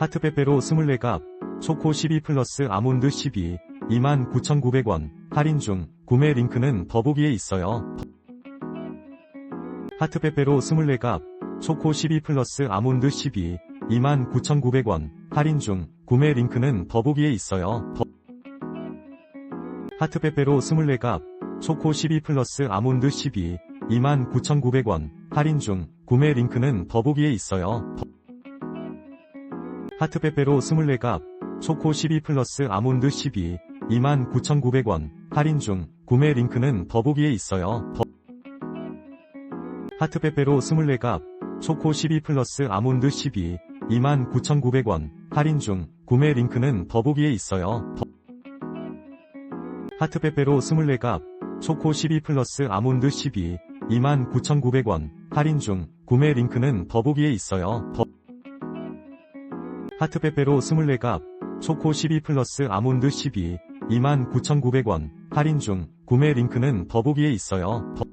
하트페페로 24갑, 초코 12 플러스 아몬드 12, 29,900원, 할인 중, 구매 링크는 더보기에 있어요. 하트페페로 24갑, 초코 12 플러스 아몬드 12, 29,900원, 할인 중, 구매 링크는 더보기에 있어요. 더- 하트페페로 24갑, 초코 12 플러스 아몬드 12, 29,900원, 할인 중, 구매 링크는 더보기에 있어요. 더- 하트페페로 24갑, 초코 12 플러스 아몬드 12, 29,900원, 할인 중, 구매 링크는 더보기에 있어요. 더- 하트페페로 24갑, 초코 12 플러스 아몬드 12, 29,900원, 할인 중, 구매 링크는 더보기에 있어요. 더- 하트페페로 24갑, 초코 12 플러스 아몬드 12, 29,900원, 할인 중, 구매 링크는 더보기에 있어요. 더- 하트페페로 24갑, 초코 12 플러스 아몬드 12, 29,900원, 할인 중, 구매 링크는 더보기에 있어요. 더-